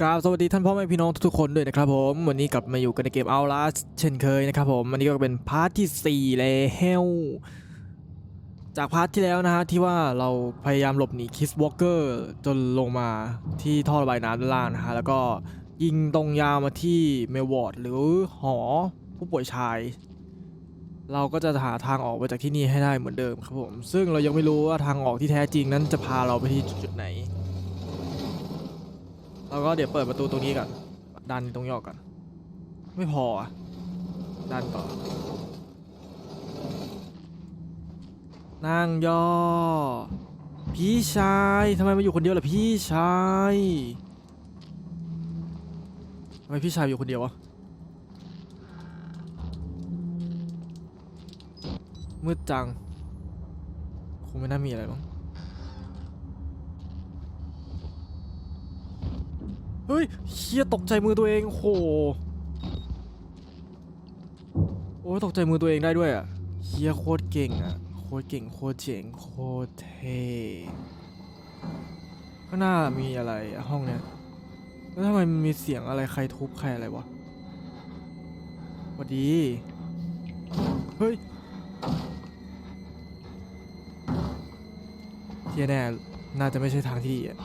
กราบสวัสดีท่านพ่อแม่พี่น้องทุกๆคนด้วยนะครับผมวันนี้กลับมาอยู่กันในเกม Outlast เช่นเคยนะครับผมวันนี้ก็เป็นพาร์ทที่ 4 แล้วจากพาร์ทที่แล้วนะฮะที่ว่าเราพยายามหลบหนีคิสวอ l เกอร์จนลงมาที่ท่อระบายน้ำด้านล่างนะฮะแล้วก็ยิงตรงยาวมาที่เมลวอร์ดหรือหอผู้ป่วยชาย เราก็จะหาทางออกไปจากที่นี่ให้ได้เหมือนเดิมครับผมซึ่งเรายังไม่รู้ว่าทางออกที่แท้จริงนั้นจะพาเราไปที่จุดไหน แล้วก็เดี๋ยวเปิดประตูตรงนี้ก่อน ดันตรงนี้ออกก่อน ไม่พออะ ดันต่อ นั่งย่อ พี่ชายทำไมมาอยู่คนเดียวล่ะพี่ชายทำไมพี่ชายอยู่คนเดียววะ มืดจัง คงไม่น่ามีอะไรมั้ง เฮ้ยเฮียตกใจมือตัวเองโหโอ้ตกใจมือตัวเองได้ด้วยอะเฮียโคตรเก่งอะโคตรเก่งโคตรเจ๋งโคตรเท่ข้างหน้ามีอะไรห้องเนี้ยแล้วทำไมมันมีเสียงอะไรใครทุบใครอะไรวะวัสดีเฮ้ยเฮียแน่น่าจะไม่ใช่ทางที่ดีอะ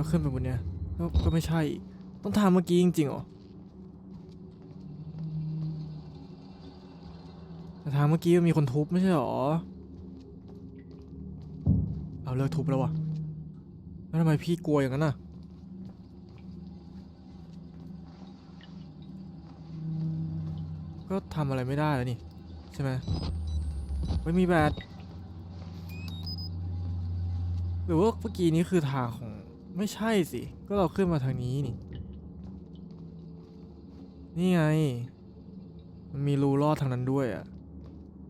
แล้วขึ้นไปบนเนี้ยก็ไม่ใช่ ต้องทำเมื่อกี้จริงๆหรอแต่ทางเมื่อกี้มันมีคนทุบไม่ใช่หรอ เอาเลิกทุบแล้ววะแล้วทำไมพี่กลัวอย่างนั้นน่ะก็ทำอะไรไม่ได้แล้วนี่ ใช่ไหมไม่มีแบตหรือว่าเมื่อกี้นี้คือทางของ ไม่ใช่สิ ก็เราขึ้นมาทางนี้นี่ นี่ไง มันมีรูลอดทางนั้นด้วยอะ่ะ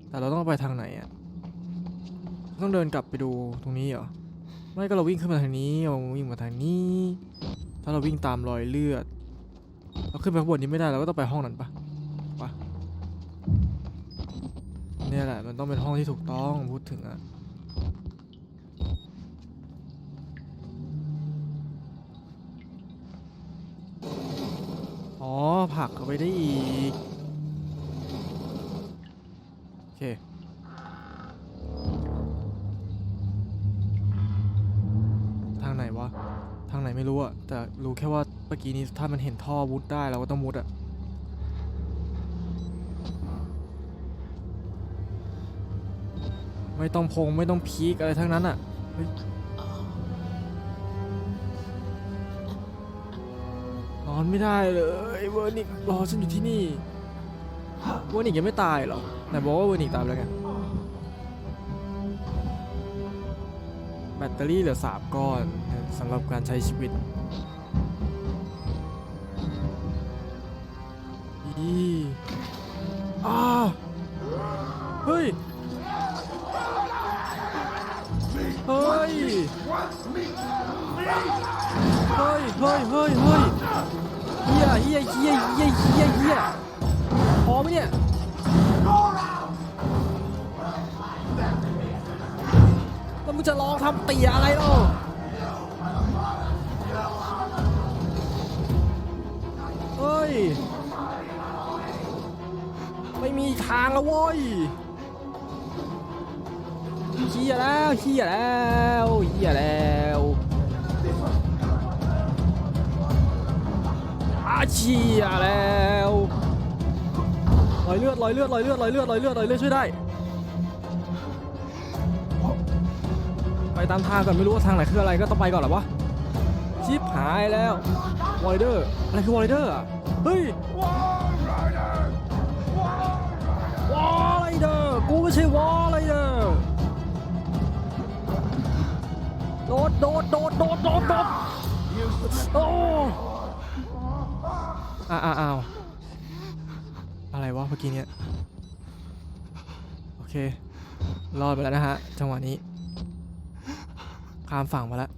แต่เราต้องไปทางไหนอะ่ะต้องเดินกลับไปดูตรงนี้เหรอ ไม่ก็เราวิ่งขึ้นมาทางนี้เราวิ่งมาทางนี้ ถ้าเราวิ่งตามรอยเลือด เราขึ้นไปข้างบนนี้ไม่ได้เราก็ต้องไปห้องนั้นปะปะเนี่ยแหละ มันต้องเป็นห้องที่ถูกต้องพูดถึงอะ ผักเข้าไปได้อีก โอเค ทางไหนวะ ทางไหนไม่รู้อะแต่รู้แค่ว่าเมื่อกี้นี้ถ้ามันเห็นท่อมุดได้เราก็ต้องมุดอะไม่ต้องพงไม่ต้องพีกอะไรทั้งนั้นอะเอนไม่ได้เลยเวอร์นิกรอฉันอยู่ที่นี่เวอร์นิกยังไม่ตายเหรอไหนบอกว่าเวอร์นิกตายแล้วไงแบตเตอรี่เหลือสามก้อนสำหรับการใช้ชีวิตอีอ้าเฮ้ย เฮ้ย เฮ้ย เฮ้ย เฮ้ย เฮ้ย เฮียเฮียเฮียเฮียเฮียเฮียพอไหมเนี่ยแล้วมึงจะลองทำเตี๋ยอะไรเล่าเฮ้ย ไม่มีทางแล้วโว้ยเฮียแล้วเฮียแล้วเฮียแล้ว อาเชียแล้วรอยเลือดรอยเลือดรอยเลือดรอยเลือดรอยเลือดรอยเลือดช่วยได้ ไปตามทางก่อนไม่รู้ว่าทางไหนคืออะไรก็ต้องไปก่อนหรอวะชิปหายแล้ววอลเดอร์อะไรคือวอลเดอร์อะเฮ้ยวอลเดอร์กูไม่ใช่วอลเดอร์โดดโดดโดดโดดโดดโดดโอ้ อ้าวอ้าวอะไรวะเมื่อกี้เนี่ย โอเค รอดไปแล้วนะฮะ จังหวะนี้ ข้ามฝั่งมาแล้ว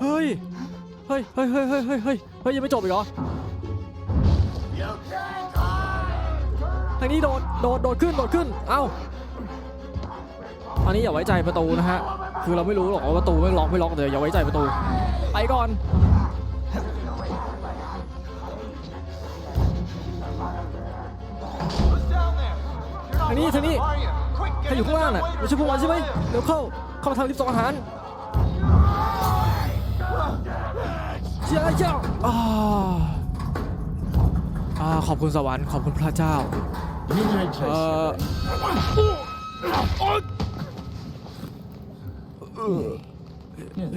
เฮ้ย เฮ้ย เฮ้ย เฮ้ย เฮ้ย เฮ้ย เฮ้ย เฮ้ย ยังไม่จบอีกเหรอ ทางนี้โดด โดด โดดขึ้น โดดขึ้น เอ้าตอนนี้อย่าไว้ใจประตูนะฮะ คือเราไม่รู้หรอกว่าประตูไม่ล็อกไม่ล็อกแต่อย่าไว้ใจประตู ไปก่อนางนี้ทางนี้ใครอยู่ข้างล่างน่ะไม่ใช่พวกมันใช่ไหมเดี๋ยวเข้าเข้ามาทางลิฟต์ส่งอาหารเจ้าเจ้าอ่าอ่าขอบคุณสวรรค์ขอบคุณพระเจ้าเอ่อ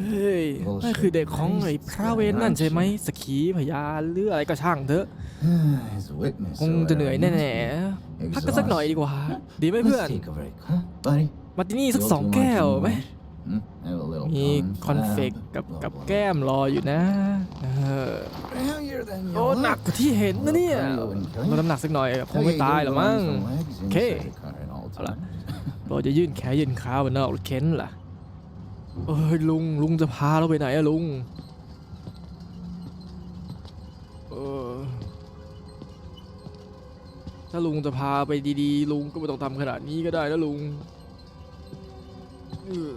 เฮ้ยนั่นคือเด็กของไอ้พระเวนนั่นใช่ไหมสกีพยานหรืออะไรก็ช่างเถอะคงจะเหนื่อยแน่ๆ พักกันสักหน่อยดีกว่า ดีไหมเพื่อน มาที่นี่สักสองแก้วไหมมีคอนเฟกกับกับแก้มรออยู่นะเออโอ้หนักกว่าที่เห็นนะเนี่ยลดน้ำหนักสักหน่อยคงไม่ตายหรอกมั้งโอเคเอาล่ะเราจะยื่นแขนยื่นขาบนนอกรถเข็นล่ะเอ้ยลุงลุงจะพาเราไปไหนอะลุง ถ้าลุงจะพาไปดีๆ ลุงก็ไม่ต้องทำขนาดนี้ก็ได้นะลุงเออ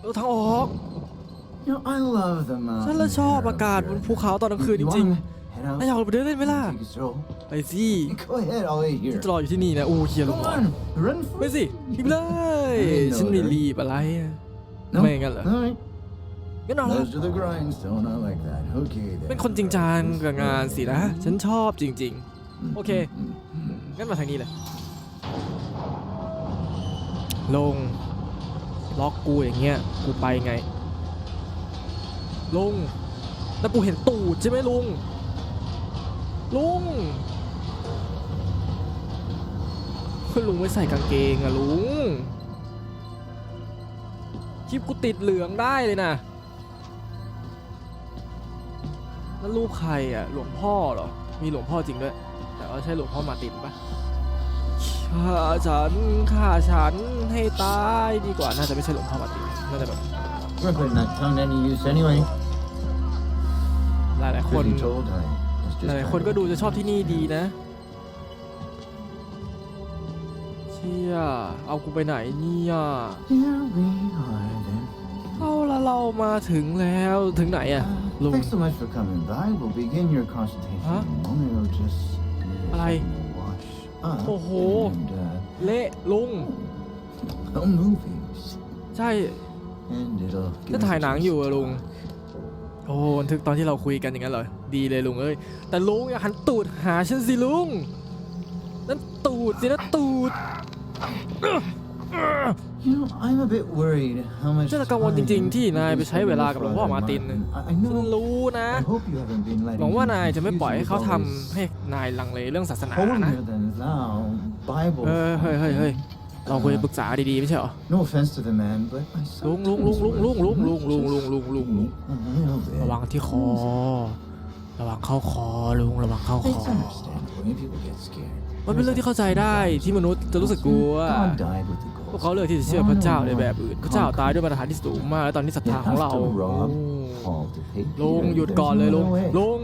เออทางออกฉันละชอบอากาศบนภูเขาตอนกลางคืนจริงๆนายอยากออกไปเดินเล่นไหมล่ะไปสิ Go ahead, I'll wait here. จะรออยู่ที่นี่นะ โอ้เฮียลุง Come on, run ไป for สิรีบเลย ฉันไม่รีบอะไรอะ No. ไม่งั้นเหรอ All right. งั้นเอาละ Those are the grindstone. I like that. Okay, then. เป็นคนจริงจังกับงานสินะ ฉันชอบจริง Mm, โอเค mm, mm. ๆงั้นมาทางนี้เลย ลง ล็อกกูอย่างเงี้ย กูไปไง ลง แล้วกูเห็นตูดใช่ไหมลุง ลุงคุณลุงไม่ใส่กางเกงอะลุง คลิปกูติดเหลืองได้เลยนะ นั่นรูปใครอะหลวงพ่อเหรอ มีหลวงพ่อจริงด้วย แต่ว่าใช่หลวงพ่อมาร์ตินปะฆ่าฉันฆ่าฉันให้ตายดีกว่า น่าจะไม่ใช่หลวงพ่อมาร์ตินน่าจะแบบ Brooklyn not found any use anyway. หลายๆคน Truth be told, I was ห just ลายๆ trying คน to ก็ look ดูจะ good. ชอบที่นี่ดีนะ เชี่ย เอากูไปไหนเนี่ย Here we are then. เอาละเรามาถึงแล้ว ถึงไหนอะ Uh, Lung. thanks so much for coming by. We'll begin your consultation Huh? in a moment. It'll just uh, Alay. wash up Oh, ho. and uh, เละลุง no movies. ใช่ And it'll ก็ give us ถ่าย a หนัง chance อยู่ to อะลุง talk. โอ้บันทึกตอนที่เราคุยกันอย่างนั้นเหรอดีเลยลุงเอ้ยแต่ลุงอย่าหันตูดหาฉันสิลุงนั่นตูดสินะตูด You know, I'm a bit worried how much ฉันกังวลจริงๆ ที่นายไปใช้เวลากับหลวงพ่อมาร์ติน I, I ฉัน know. รู้นะ I hope you haven't been letting หวังว่านาย him จะไม่ปล่อยให้ confuse เขา you with ทำ all this ให้นายลังเลเรื่องศาสนานะ holier than thou Bible. เออเฮ้ยเฮ้ยเฮ้ยเราคุยปรึกษาดีๆ ไม่ใช่เหรอ No offense to the man, but I ลุงลุงลุงลุงลุงลุงลุงลุงลุงลุงลุงลุง a little bit. ระวังที่คอ ระวังเข้าคอลุงระวังเข้าค It's อ understandable when people get scared. มันเป็นเรื่องที่เข้าใจได้ที่มนุษย์จะรู้สึกกลัว God died with the พวก ghost. เขาเลือกที่จะเชื่อพระเจ้าในแบบอื่นพระเจ้าตายด้วยมาตรฐานที่สูงมากและตอนนี้ศรัทธาของเรา Paul to pay ลุง Peter. หยุด There's ก่อนเลย no ลุง other way. ลุง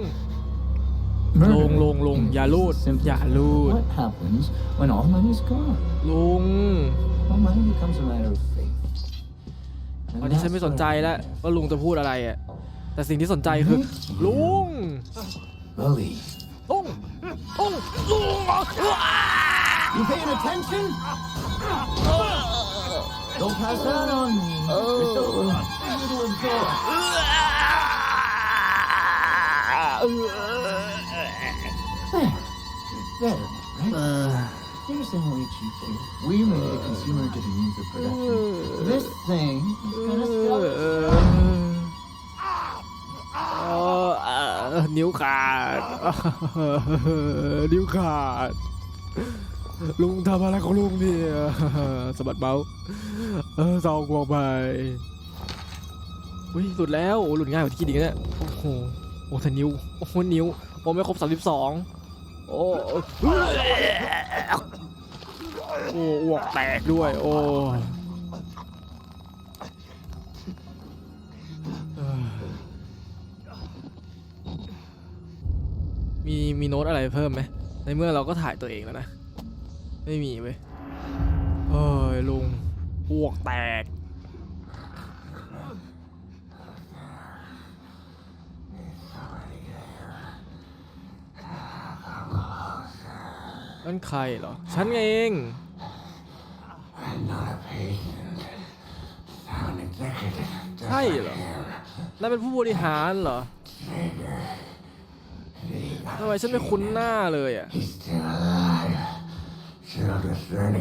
Murder ลุงลุงลุง is อย่าลูด simple อย่าลูด What happens when all money's gone? ลุง Well, money becomes a matter of faith. And ตอนนี้ฉัน that's ไม่สน what ใจแล้วว่าลุงจะพูดอะไรอะแต่สิ่งที่สนใจคือลุง Oh! Oh! You paying attention? Don't pass that on me. Oh. Better. Right? Uh, you understand what we cheat here? We made a consumer to the means of production. This thing is gonna sell itself. Uh, เออนิ้วขาด นิ้วขาด ลุงทำอะไรของลุงเนี่ยสะบัดเบาเออซองกวงไปอุ้ยหลุดแล้วหลุดง่ายกว่าที่คิดอีกนะเนี่ยโอ้โหโอ้แต่นิ้วโอ้โหนิ้วโอ้ไม่ครบ32โอ้โอ้อ้วกแตกด้วย โอ้ มีมีโน้ตอะไรเพิ่มไหมในเมื่อเราก็ถ่ายตัวเองแล้วนะ ไม่มีเว้ยเอ้ยลุงอ้วกแตก นั่นใครเหรอ ฉันเอง ใช่เหรอนั่นเป็นผู้บริหารเหรอ ทำไมฉันไม่คุ้นหน้าเลยอะ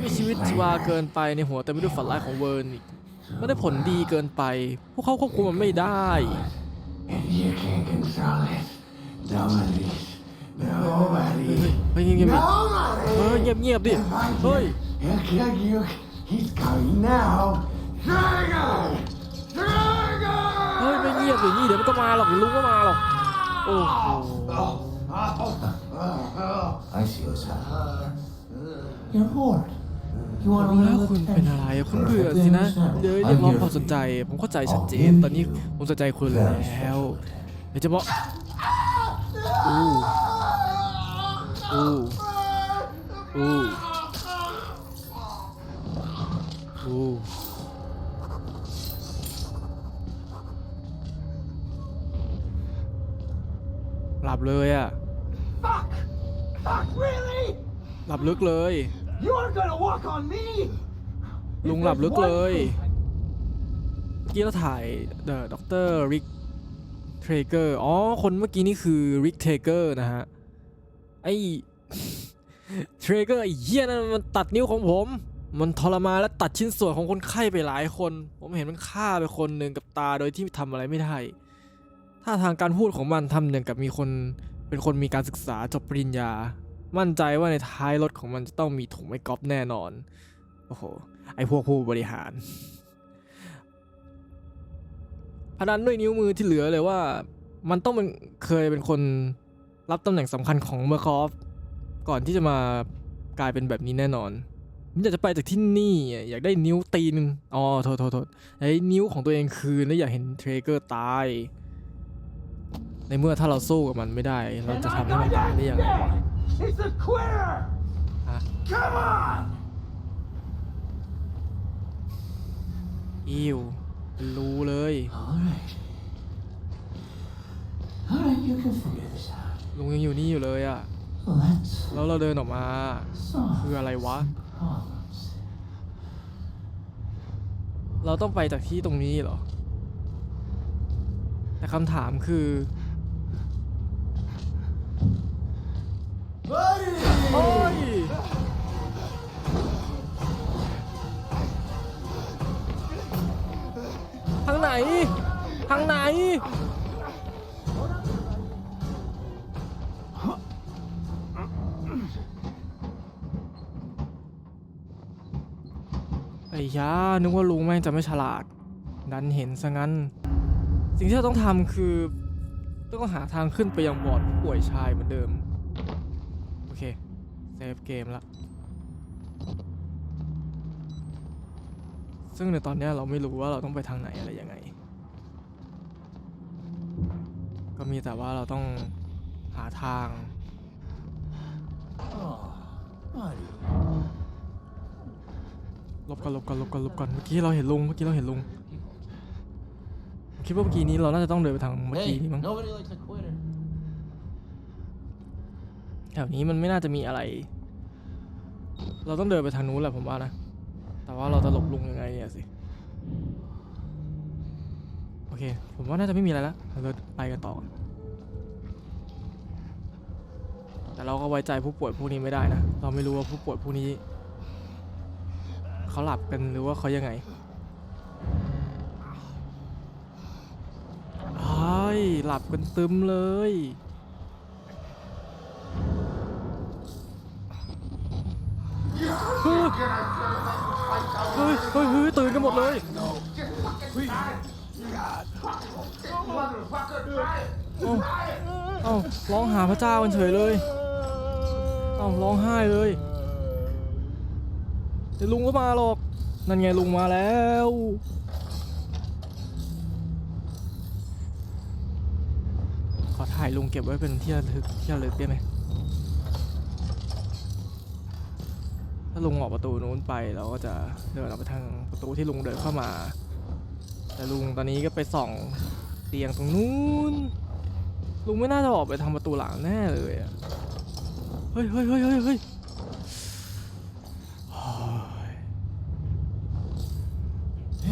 มีชีวิตชีวาเกินไปในหัวแต่ไม่ด้วยฝันร้ายของเวิร์นอีกไม่ได้ผลดีเกินไป พวกเขาควบคุมมันไม่ได้ You can't control it. Nobody. Nobody. เฮ้ยเงียบๆดิ Nobody. เฮ้ยเงียบเงียบๆดิเฮ้ย He'll kill you. He's coming now. Dragon! Dragon! เฮ้ยไม่เงียบอย่างนี้เดี๋ยวมันก็มาหรอกเดี๋ยวลุงก็มาหรอก โอ้โห I see what's happening. You're bored. You want รู้ to แล้ว live คุณเป็นอะไร คุณเบื่อสินะเดี๋ยวเรียกร้องความสนใจ ผมเข้าใจชัดเจน ตอนนี้ผมสนใจคุณแล้วเดี๋ยวจะบอกอู้อู้อู้อู้ บเลยอะ Fuck! Fuck, really? หลับลึกเลย You are gonna walk on me? ลุงหลับลึกเลยเมื่อกี้เราถ่ายเดอะด็อกเตอร์ริกเทรเกอร์ อ๋อ คนเมื่อกี้นี่คือริกเทเกอร์นะฮะ ไอ้เทรเกอร์ไอ้เหี้ยนั่นมันตัดนิ้วของผม มันทรมานและตัดชิ้นส่วนของคนไข้ไปหลายคน ผมเห็นมันฆ่าไปคนหนึ่งกับตาโดยที่ทำอะไรไม่ได้ ถ้าทางการพูดของมันทำอย่างกับมีคน เป็นคนมีการศึกษาจบปริญญา มั่นใจว่าในท้ายรถของมันจะต้องมีถุงไม้กอล์ฟแน่นอน โอ้โห ไอพวกผู้บริหาร พนันด้วยนิ้วมือที่เหลือเลยว่า มันต้องเป็นเคยเป็นคนรับตำแหน่งสำคัญของเมอร์คอฟก่อนที่จะมากลายเป็นแบบนี้แน่นอนผมอยากจะไปจากที่นี่อะอยากได้นิ้วตีนอ๋อโทษโทษโทษไอ้นิ้วของตัวเองคืนแล้วอยากเห็นเทรเกอร์ตาย ในเมื่อถ้าเราสู้กับมันไม่ได้ เราจะทำให้มันตายได้ยังไงวะ It's a quitter! Huh? Come on! อิวรู้เลย Alright. Alright, you can figure this out. ลุงยังอยู่นี่อยู่เลยอะ Let's แล้วเราเดินออกมา solve คืออะไรวะ problems. เราต้องไปจากที่ตรงนี้เหรอ แต่คำถามคือ โอ้ยทางไหน ทางไหน ไอ้ยานึกว่าลุงแม่งจะไม่ฉลาด ดันเห็นซะงั้น สิ่งที่เราต้องทำคือ ต้องหาทางขึ้นไปยังบอร์ดผู้ป่วยชายเหมือนเดิม ฟเกมละ ซึ่งในตอนเนี้ยเราไม่รู้ว่าเราต้องไปทางไหนอะไรยังไง ก็มีแต่ว่าเราต้องหาทาง Oh, buddy. ลบก่อนลบก่อนลบก่อนลบก่อนเมื่อกี้เราเห็นลุงเมื่อกี้เราเห็นลุงผมคิดว่าเมื่อกี้นี้เราน่าจะต้องเดินไปทางเมื่อกี้ Hey, นี้มั้ง nobody likes a quitter. แถวนี้มันไม่น่าจะมีอะไร เราต้องเดินไปทางนู้นแหละผมว่านะ แต่ว่าเราจะหลบลุงยังไงเนี่ยสิ โอเค ผมว่าน่าจะไม่มีอะไรแล้วเราไปกันต่อ แต่เราก็ไว้ใจผู้ป่วยพวกนี้ไม่ได้นะ เราไม่รู้ว่าผู้ป่วยพวกนี้ เขาหลับกันหรือว่าเขายังไงไอ้ยหลับกันตึมเลย เฮ้ยเฮ้ยเฮ้ยตื่นกันหมดเลยเอ้าเอ้าร้องหาพระเจ้ากันเฉยเลยเอ้าร้องไห้เลยเดี๋ยวลุงก็มาหรอก นั่นไงลุงมาแล้วขอถ่ายลุงเก็บไว้เป็นที่ระลึกที่ระลึกได้ไหม ถ้าลุงออกประตูนู้นไปเราก็จะเดินออกไปทางประตูที่ลุงเดินเข้ามา แต่ลุงตอนนี้ก็ไปส่องเตียงตรงนู้นลุงไม่น่าจะออกไปทางประตูหลังแน่เลยอะเฮ้ยเฮ้ยเฮ้ยเฮ้ยเฮ้ยโอ้ย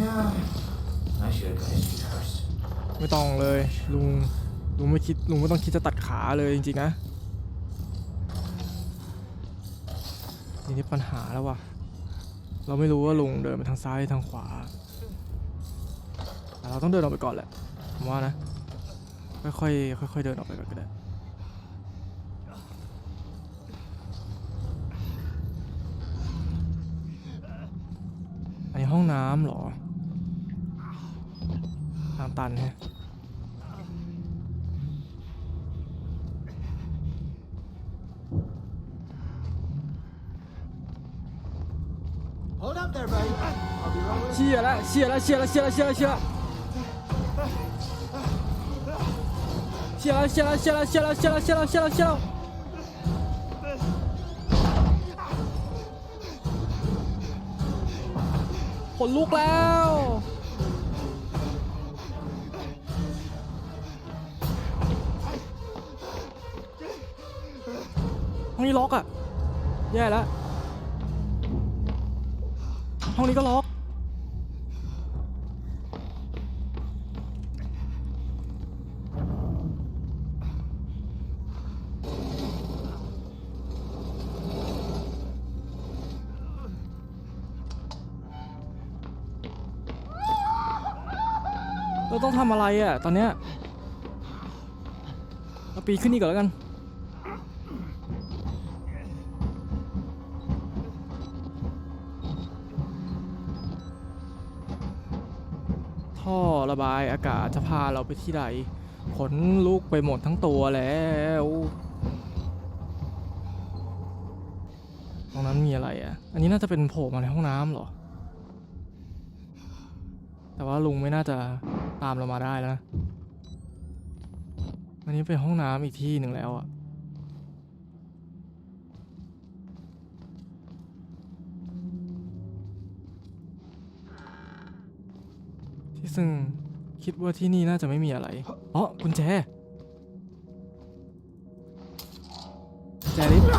Yeah. I should have got his feet first. ไม่ต้องเลยลุงลุงไม่คิดลุงไม่ต้องคิดจะตัดขาเลยจริงๆนะ ทีนี้ปัญหาแล้ววะเราไม่รู้ว่าลุงเดินไปทางซ้ายทางขวาแต่เราต้องเดินออกไปก่อนแหละผมว่านะ ค่อยๆค่อยๆเดินออกไปก่อนก็ได้อันนี้ห้องน้ำเหรอ ทางตันแฮะ Hold up there, buddy. I'll be right with เชียร์แล้วเชียร์แล้วเชียแล้วเชียแล้วเชียแล้วเชียแล้วเชียแล้วเชียแล้วเชียแล้วเชียแล้วเชียแล้วเชียแล้วเชียแล้วเชียแล้วขนลุกแล้วห้องนี้ล็อกอะ แย่แล้วห้องนี้ก็ล็อก เราต้องทำอะไรอะตอนเนี้ยเราปีนขึ้นนี่ก่อนแล้วกันท่อระบายอากาศจะพาเราไปที่ใดขนลุกไปหมดทั้งตัวแล้ว ตรงนั้นมีอะไรอะ อันนี้น่าจะเป็นโผล่มาในห้องน้ำเหรอ ว่าลุงไม่น่าจะตามเรามาได้แล้วนะ อันนี้เป็นห้องน้ำอีกที่หนึ่งแล้วอะที่ซึ่งคิดว่าที่นี่น่าจะไม่มีอะไรอ๋อกุญแจแจลิฟต์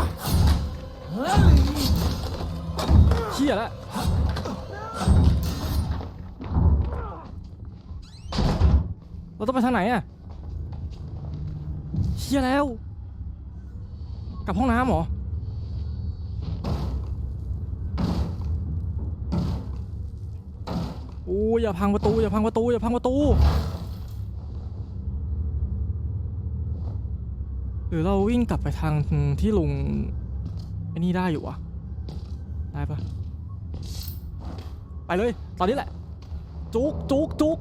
เชี่ยละ ต้องไปทางไหนอะเชี่ยแล้ว กลับห้องน้ำเหรอ โอ้ยอย่าพังประตู อย่าพังประตู อย่าพังประตู หรือเราวิ่งกลับไปทางที่ลุงไอ้นี่ได้อยู่วะได้ปะไปเลย ตอนนี้แหละ จุกจุกจุก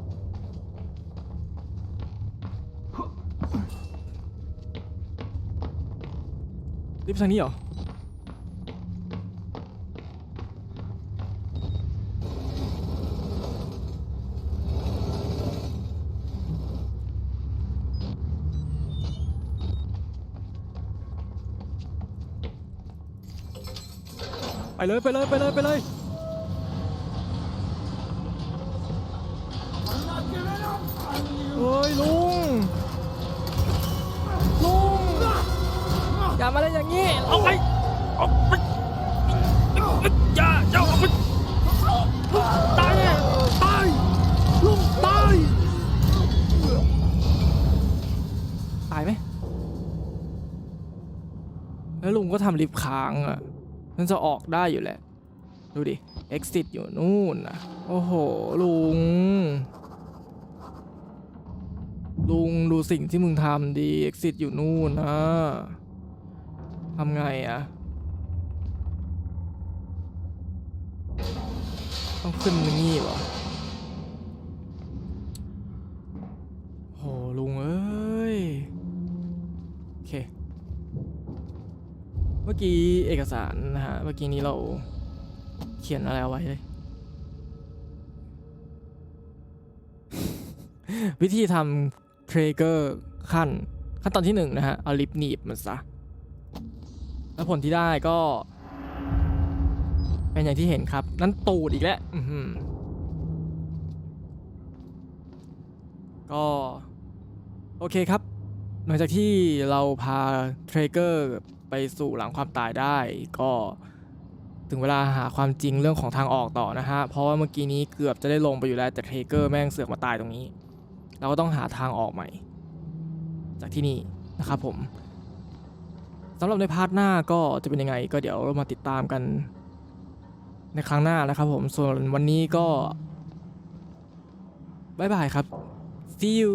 รีบไปทางนี้เหรอ ไปเลยไปเลยไปเลยไปเลย มาเล่นอย่างนี้เอาไปออกไปอย่าอย่าออกไปตายแน่ตายลุงตายตายไหมแล้วลุงก็ทำลิฟต์ค้างอะมันจะออกได้อยู่แหละ ดูดิ exit อยู่นู่นนะโอ้โห ลุง ลุงดูสิ่งที่มึงทำดี exit อยู่นู่นนะ ทำไงอะต้องขึ้นนี่เหรอโหลุงเอ้ย โอเค เมื่อกี้เอกสารนะฮะ เมื่อกี้นี้เราเขียนอะไรเอาไว้เลย วิธีทำเทรเกอร์ขั้นขั้นตอนที่หนึ่งนะฮะ เอาลิปหนีบมันซะ แล้วผลที่ได้ก็ เป็นอย่างที่เห็นครับ นั่นตูดอีกแล้วก็ โอเคครับ หลังจากที่เราพาเทรเกอร์ไปสู่หลังความตายได้ก็ถึงเวลาหาความจริงเรื่องของทางออกต่อนะฮะ เพราะว่าเมื่อกี้นี้เกือบจะได้ลงไปอยู่แล้วแต่เทรเกอร์แม่งเสือกมาตายตรงนี้ เราก็ต้องหาทางออกใหม่ จากที่นี่นะครับผม สำหรับในพาร์ทหน้าก็จะเป็นยังไง ก็เดี๋ยวเรามาติดตามกัน ในครั้งหน้านะครับผม ส่วนวันนี้ก็บายบายครับ see you